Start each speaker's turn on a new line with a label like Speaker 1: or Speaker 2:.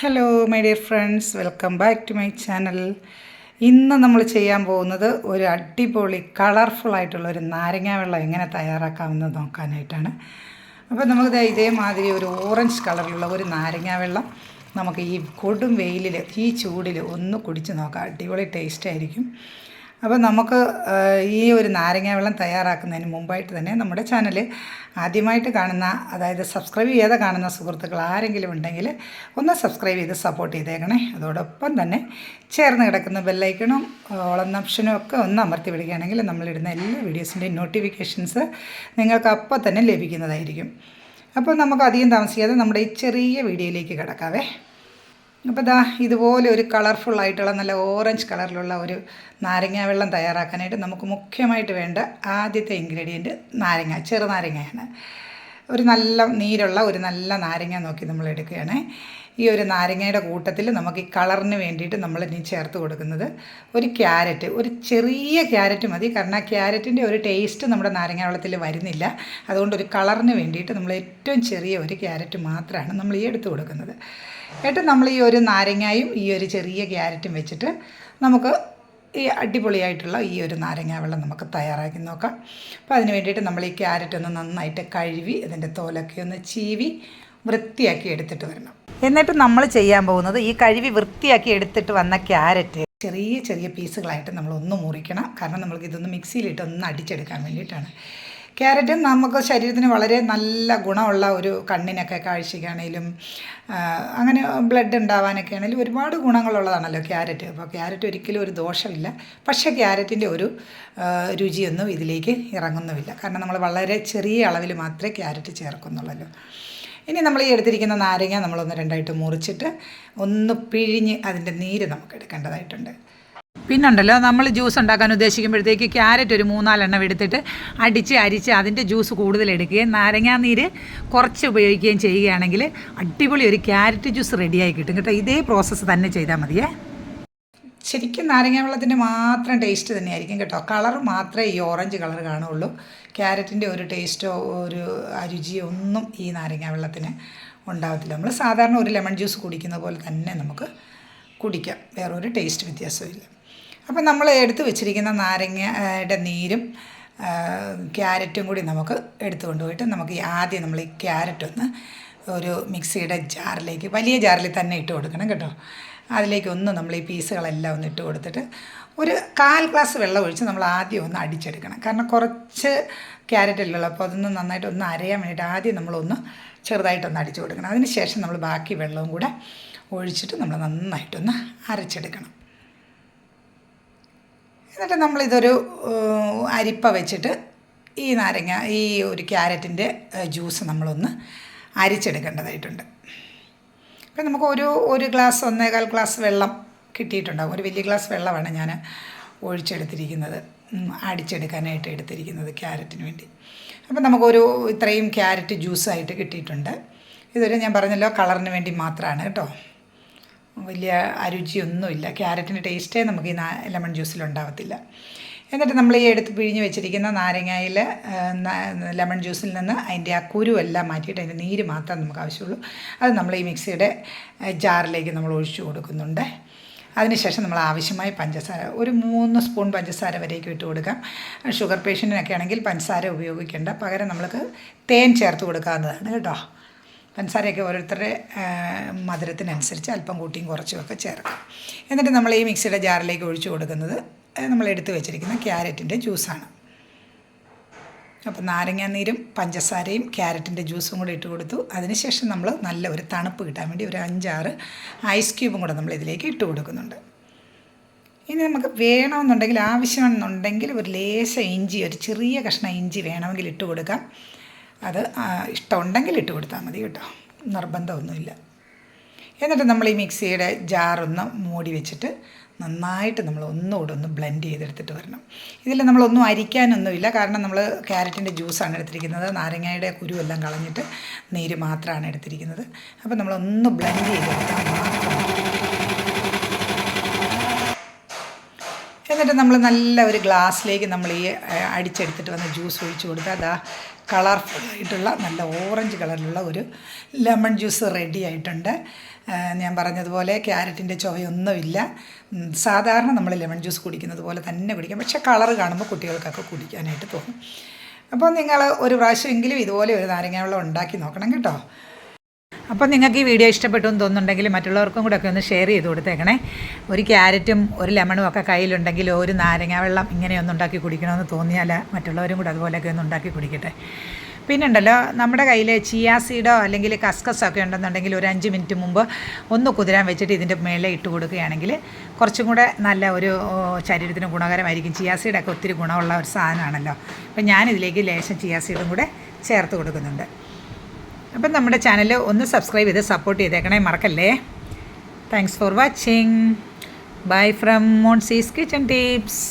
Speaker 1: Hello my dear friends welcome back to my channel ഇന്ന് നമ്മൾ ചെയ്യാൻ പോകുന്നത് ഒരു അടിപൊളി കളർഫുൾ ആയിട്ടുള്ള ഒരു നാരങ്ങ വെള്ളം എങ്ങനെ തയ്യാറാക്കാമെന്ന് നോക്കാനായിട്ടാണ്. അപ്പോൾ നമുക്ക് ഇതേമാതിരി ഒരു ഓറഞ്ച് കളറിലുള്ള ഒരു നാരങ്ങ വെള്ളം നമുക്ക് ഈ കൊടും വെയിലിൽ ഈ ചൂടിൽ ഒന്ന് കുടിച്ച് നോക്കാം. അടിപൊളി ടേസ്റ്റ് ആയിരിക്കും. അപ്പോൾ നമുക്ക് ഈ ഒരു നാരങ്ങ വെള്ളം തയ്യാറാക്കുന്നതിന് മുമ്പായിട്ട് തന്നെ നമ്മുടെ ചാനൽ ആദ്യമായിട്ട് കാണുന്ന അതായത് സബ്സ്ക്രൈബ് ചെയ്യാതെ കാണുന്ന സുഹൃത്തുക്കൾ ആരെങ്കിലും ഉണ്ടെങ്കിൽ ഒന്ന് സബ്സ്ക്രൈബ് ചെയ്ത് സപ്പോർട്ട് ചെയ്തേക്കണേ. അതോടൊപ്പം തന്നെ ചേർന്ന് കിടക്കുന്ന ബെല്ലൈക്കണും ഓളം ഓപ്ഷനും ഒക്കെ ഒന്ന് അമർത്തി വിടുകയാണെങ്കിൽ നമ്മളിടുന്ന എല്ലാ വീഡിയോസിന്റെയും നോട്ടിഫിക്കേഷൻസ് നിങ്ങൾക്ക് അപ്പോൾ തന്നെ ലഭിക്കുന്നതായിരിക്കും. അപ്പോൾ നമുക്ക് അധികം താമസിക്കാതെ നമ്മുടെ ഈ ചെറിയ വീഡിയോയിലേക്ക് കിടക്കാവേ. അപ്പോൾ ദാ ഇതുപോലെ ഒരു കളർഫുൾ ആയിട്ടുള്ള നല്ല ഓറഞ്ച് കളറിലുള്ള ഒരു നാരങ്ങ വെള്ളം തയ്യാറാക്കാനായിട്ട് നമുക്ക് മുഖ്യമായിട്ട് വേണ്ട ആദ്യത്തെ ഇൻഗ്രീഡിയന്റ് നാരങ്ങ ചെറുനാരങ്ങയാണ്. ഒരു നല്ല നീരുള്ള ഒരു നല്ല നാരങ്ങ നോക്കി നമ്മൾ എടുക്കുകയാണ്. ഈ ഒരു നാരങ്ങയുടെ കൂട്ടത്തിൽ നമുക്ക് ഈ കളറിന് വേണ്ടിയിട്ട് നമ്മൾ ഇനി ചേർത്ത് കൊടുക്കുന്നത് ഒരു ക്യാരറ്റ് ഒരു ചെറിയ ക്യാരറ്റ് മതി. കാരണം ആ ക്യാരറ്റിന്റെ ഒരു ടേസ്റ്റ് നമ്മുടെ നാരങ്ങ വെള്ളത്തിൽ വരുന്നില്ല. അതുകൊണ്ട് ഒരു കളറിന് വേണ്ടിയിട്ട് നമ്മൾ ഏറ്റവും ചെറിയ ഒരു ക്യാരറ്റ് മാത്രമാണ് നമ്മൾ ഈ എടുത്ത് കൊടുക്കുന്നത്. എന്നിട്ട് നമ്മൾ ഈ ഒരു നാരങ്ങയും ഈ ഒരു ചെറിയ ക്യാരറ്റും വെച്ചിട്ട് നമുക്ക് ഈ അടിപൊളിയായിട്ടുള്ള ഈ ഒരു നാരങ്ങ വെള്ളം നമുക്ക് തയ്യാറാക്കി നോക്കാം. അപ്പോൾ അതിന് വേണ്ടിയിട്ട് നമ്മൾ ഈ ക്യാരറ്റ് ഒന്ന് നന്നായിട്ട് കഴുകി അതിന്റെ തോലൊക്കെ ഒന്ന് ചീവി വൃത്തിയാക്കി എടുത്തിട്ട് വരണം. എന്നിട്ട് നമ്മൾ ചെയ്യാൻ പോകുന്നത് ഈ കഴുകി വൃത്തിയാക്കി എടുത്തിട്ട് വന്ന ക്യാരറ്റ്. ചെറിയ ചെറിയ പീസുകളായിട്ട് നമ്മൾ ഒന്ന് മുറിക്കണം. കാരണം നമ്മൾക്ക് ഇതൊന്ന് മിക്സിയിലിട്ട് ഒന്ന് അടിച്ചെടുക്കാൻ വേണ്ടിയിട്ടാണ്. ക്യാരറ്റ് നമുക്ക് ശരീരത്തിന് വളരെ നല്ല ഗുണമുള്ള ഒരു കണ്ണിനൊക്കെ കാഴ്ചയ്ക്കാണേലും അങ്ങനെ ബ്ലഡ് ഉണ്ടാവാനൊക്കെ ആണെങ്കിലും ഒരുപാട് ഗുണങ്ങളുള്ളതാണല്ലോ ക്യാരറ്റ്. അപ്പോൾ ക്യാരറ്റ് ഒരിക്കലും ഒരു ദോഷമില്ല. പക്ഷേ ക്യാരറ്റിന്റെ ഒരു രുചിയൊന്നും ഇതിലേക്ക് ഇറങ്ങുന്നുമില്ല. കാരണം നമ്മൾ വളരെ ചെറിയ അളവിൽ മാത്രമേ ക്യാരറ്റ് ചേർക്കുന്നുള്ളൂ ഇനി നമ്മൾ ഈ എടുത്തിരിക്കുന്ന നാരങ്ങ നമ്മളൊന്ന് രണ്ടായിട്ട് മുറിച്ചിട്ട് ഒന്ന് പിഴിഞ്ഞ് അതിന്റെ നീര് നമുക്ക് എടുക്കേണ്ടതായിട്ടുണ്ട്. പിന്നുണ്ടല്ലോ നമ്മൾ ജ്യൂസ് ഉണ്ടാക്കാൻ ഉദ്ദേശിക്കുമ്പോഴത്തേക്ക് ക്യാരറ്റ് ഒരു മൂന്നാലെണ്ണം എടുത്തിട്ട് അടിച്ച് അരിച്ച് അതിന്റെ ജ്യൂസ് കൂടുതൽ എടുക്കുകയും നാരങ്ങാനീര് കുറച്ച് ഉപയോഗിക്കുകയും ചെയ്യുകയാണെങ്കിൽ അടിപൊളി ഒരു ക്യാരറ്റ് ജ്യൂസ് റെഡിയായി കിട്ടും കേട്ടോ. ഇതേ പ്രോസസ്സ് തന്നെ ചെയ്താൽ മതിയേ. ശരിക്കും നാരങ്ങ വെള്ളത്തിന്റെ മാത്രം ടേസ്റ്റ് തന്നെയായിരിക്കും കേട്ടോ. കളർ മാത്രമേ ഈ ഓറഞ്ച് കളർ കാണുള്ളൂ ക്യാരറ്റിന്റെ ഒരു ടേസ്റ്റോ ഒരു രുചിയോ ഒന്നും ഈ നാരങ്ങ വെള്ളത്തിന് ഉണ്ടാകത്തില്ല നമ്മൾ സാധാരണ ഒരു ലെമൺ ജ്യൂസ് കുടിക്കുന്ന പോലെ തന്നെ നമുക്ക് കുടിക്കാം. വേറൊരു ടേസ്റ്റ് വ്യത്യാസവും അപ്പോൾ നമ്മൾ എടുത്തു വെച്ചിരിക്കുന്ന നാരങ്ങയുടെ നീരും ക്യാരറ്റും കൂടി നമുക്ക് എടുത്തു കൊണ്ടുപോയിട്ട് നമുക്ക് ആദ്യം നമ്മൾ ഈ ക്യാരറ്റ് ഒന്ന് ഒരു മിക്സിയുടെ ജാറിലേക്ക് വലിയ ജാറിൽ തന്നെ ഇട്ട് കൊടുക്കണം കേട്ടോ. അതിലേക്ക് ഒന്ന് നമ്മൾ ഈ പീസുകളെല്ലാം ഒന്ന് ഇട്ട് കൊടുത്തിട്ട് ഒരു കാൽ ഗ്ലാസ് വെള്ളം ഒഴിച്ച് നമ്മൾ ആദ്യം ഒന്ന് അടിച്ചെടുക്കണം. കാരണം കുറച്ച് ക്യാരറ്റ് അല്ലല്ലോ അപ്പോൾ അതൊന്ന് നന്നായിട്ട് ഒന്ന് അരയാൻ വേണ്ടിയിട്ട് ആദ്യം നമ്മളൊന്ന് ചെറുതായിട്ടൊന്ന് അടിച്ചു കൊടുക്കണം. അതിന് ശേഷം നമ്മൾ ബാക്കി വെള്ളവും കൂടെ ഒഴിച്ചിട്ട് നമ്മൾ നന്നായിട്ടൊന്ന് അരച്ചെടുക്കണം. എന്നിട്ട് നമ്മളിതൊരു അരിപ്പ വെച്ചിട്ട് ഈ നാരങ്ങ ഈ ഒരു ക്യാരറ്റിന്റെ ജ്യൂസ് നമ്മളൊന്ന് അരിച്ചെടുക്കേണ്ടതായിട്ടുണ്ട്. അപ്പം നമുക്ക് ഒരു ഒരു ഗ്ലാസ് ഒന്നേകാൽ ഗ്ലാസ് വെള്ളം കിട്ടിയിട്ടുണ്ടാകും ഒരു വലിയ ഗ്ലാസ് വെള്ളമാണ് ഞാൻ ഒഴിച്ചെടുത്തിരിക്കുന്നത്. അടിച്ചെടുക്കാനായിട്ട് എടുത്തിരിക്കുന്നത് ക്യാരറ്റിന് വേണ്ടി. അപ്പം നമുക്കൊരു ഇത്രയും ക്യാരറ്റ് ജ്യൂസായിട്ട് കിട്ടിയിട്ടുണ്ട്. ഇതൊരു ഞാൻ പറഞ്ഞല്ലോ കളറിന് വേണ്ടി മാത്രമാണ് കേട്ടോ. വലിയ അരുചിയൊന്നുമില്ല ക്യാരറ്റിന്റെ ടേസ്റ്റേ നമുക്ക് ഈ ലെമൺ ജ്യൂസിൽ ഉണ്ടാവത്തില്ല എന്നിട്ട് നമ്മൾ ഈ എടുത്ത് പിഴിഞ്ഞ് വെച്ചിരിക്കുന്ന നാരങ്ങയിൽ ലെമൺ ജ്യൂസിൽ നിന്ന് അതിന്റെ ആ കുരുവെല്ലാം മാറ്റിയിട്ട് അതിന്റെ നീര് മാത്രം നമുക്ക് ആവശ്യമുള്ളൂ. അത് നമ്മൾ ഈ മിക്സിയുടെ ജാറിലേക്ക് നമ്മൾ ഒഴിച്ചു കൊടുക്കുന്നുണ്ട്. അതിനുശേഷം നമ്മൾ ആവശ്യമായ പഞ്ചസാര ഒരു മൂന്ന് സ്പൂൺ പഞ്ചസാര വരേക്ക് ഇട്ട് കൊടുക്കാം. ഷുഗർ പേഷ്യന്റിനൊക്കെ ആണെങ്കിൽ പഞ്ചസാര ഉപയോഗിക്കേണ്ട. പകരം നമ്മൾക്ക് തേൻ ചേർത്ത് കൊടുക്കാവുന്നതാണ് കേട്ടോ. പഞ്ചസാരയൊക്കെ ഓരോരുത്തരുടെ മധുരത്തിനനുസരിച്ച് അല്പം കൂട്ടിയും കുറച്ചുമൊക്കെ ചേർക്കും. എന്നിട്ട് നമ്മൾ ഈ മിക്സിയുടെ ജാറിലേക്ക് ഒഴിച്ചു കൊടുക്കുന്നത് നമ്മൾ എടുത്തു വെച്ചിരിക്കുന്ന ക്യാരറ്റിന്റെ ജ്യൂസാണ്. അപ്പോൾ നാരങ്ങാനീരും പഞ്ചസാരയും ക്യാരറ്റിന്റെ ജ്യൂസും കൂടി ഇട്ട് കൊടുത്തു. അതിനുശേഷം നമ്മൾ നല്ല ഒരു തണുപ്പ് കിട്ടാൻ വേണ്ടി ഒരു അഞ്ചാറ് ഐസ് ക്യൂബും കൂടെ നമ്മൾ ഇതിലേക്ക് ഇട്ട് കൊടുക്കുന്നുണ്ട്. ഇനി നമുക്ക് വേണമെന്നുണ്ടെങ്കിൽ ആവശ്യമാണെന്നുണ്ടെങ്കിൽ ഒരു ലേശ ഇഞ്ചി ഒരു ചെറിയ കഷ്ണം ഇഞ്ചി വേണമെങ്കിൽ ഇട്ട് കൊടുക്കാം. അത് ഇഷ്ടമുണ്ടെങ്കിൽ ഇട്ട് കൊടുത്താൽ മതി കേട്ടോ. നിർബന്ധമൊന്നുമില്ല. എന്നിട്ട് നമ്മൾ ഈ മിക്സിയുടെ ജാറൊന്ന് മൂടി വെച്ചിട്ട് നന്നായിട്ട് നമ്മൾ ഒന്നുകൂടെ ഒന്ന് ബ്ലെൻഡ് ചെയ്തെടുത്തിട്ട് വരണം. ഇതിൽ നമ്മളൊന്നും അരിക്കാനൊന്നുമില്ല. കാരണം നമ്മൾ ക്യാരറ്റിന്റെ ജ്യൂസാണ് എടുത്തിരിക്കുന്നത്. നാരങ്ങയുടെ കുരുവെല്ലാം കളഞ്ഞിട്ട് നീര് മാത്രമാണ് എടുത്തിരിക്കുന്നത്. അപ്പോൾ നമ്മളൊന്ന് ബ്ലെൻഡ് ചെയ്തെടുത്താൽ മാത്രം മതി. എന്നിട്ട് നമ്മൾ നല്ല ഒരു ഗ്ലാസ്സിലേക്ക് നമ്മൾ ഈ അടിച്ചെടുത്തിട്ട് വന്ന് ജ്യൂസ് ഒഴിച്ചു കൊടുത്താൽ അതാ കളർഫുള്ളായിട്ടുള്ള നല്ല ഓറഞ്ച് കളറിലുള്ള ഒരു ലെമൺ ജ്യൂസ് റെഡി ആയിട്ടുണ്ട്. ഞാൻ പറഞ്ഞതുപോലെ ക്യാരറ്റിന്റെ ചുവയൊന്നുമില്ല. സാധാരണ നമ്മൾ ലെമൺ ജ്യൂസ് കുടിക്കുന്നത് പോലെ തന്നെ കുടിക്കാം. പക്ഷേ കളർ കാണുമ്പോൾ കുട്ടികൾക്കൊക്കെ കുടിക്കാനായിട്ട് തോന്നും. അപ്പോൾ നിങ്ങൾ ഒരു പ്രാവശ്യമെങ്കിലും ഇതുപോലെ ഒരു നാരങ്ങ വെള്ളം ഉണ്ടാക്കി നോക്കണം കേട്ടോ. അപ്പോൾ നിങ്ങൾക്ക് ഈ വീഡിയോ ഇഷ്ടപ്പെട്ടു എന്ന് തോന്നുന്നുണ്ടെങ്കിൽ മറ്റുള്ളവർക്കും കൂടെ ഒക്കെ ഒന്ന് ഷെയർ ചെയ്ത് കൊടുത്തേക്കണേ. ഒരു ക്യാരറ്റും ഒരു ലെമണും ഒക്കെ കയ്യിലുണ്ടെങ്കിൽ ഒരു നാരങ്ങ വെള്ളം ഇങ്ങനെയൊന്നും ഉണ്ടാക്കി കുടിക്കണമെന്ന് തോന്നിയാൽ മറ്റുള്ളവരും കൂടെ അതുപോലെയൊക്കെ ഒന്ന് ഉണ്ടാക്കി കുടിക്കട്ടെ. പിന്നെ ഉണ്ടല്ലോ നമ്മുടെ കയ്യിൽ ചിയാ സീഡോ അല്ലെങ്കിൽ കസ്കസോ ഒക്കെ ഉണ്ടെന്നുണ്ടെങ്കിൽ ഒരു അഞ്ച് മിനിറ്റ് മുമ്പ് ഒന്ന് കുതിരാൻ വെച്ചിട്ട് ഇതിന്റെ മേലെ ഇട്ട് കൊടുക്കുകയാണെങ്കിൽ കുറച്ചും കൂടെ നല്ല ഒരു ശരീരത്തിന് ഗുണകരമായിരിക്കും. ചിയാ സീഡൊക്കെ ഒത്തിരി ഗുണമുള്ള ഒരു സാധനമാണല്ലോ. അപ്പം ഞാനിതിലേക്ക് ലേശം ചിയാ സീഡും കൂടെ ചേർത്ത് കൊടുക്കുന്നുണ്ട്. അപ്പം നമ്മുടെ ചാനൽ ഒന്ന് സബ്സ്ക്രൈബ് ചെയ്ത് സപ്പോർട്ട് ചെയ്തേക്കണേ മറക്കല്ലേ? Thanks for watching bye from Monsi's kitchen tips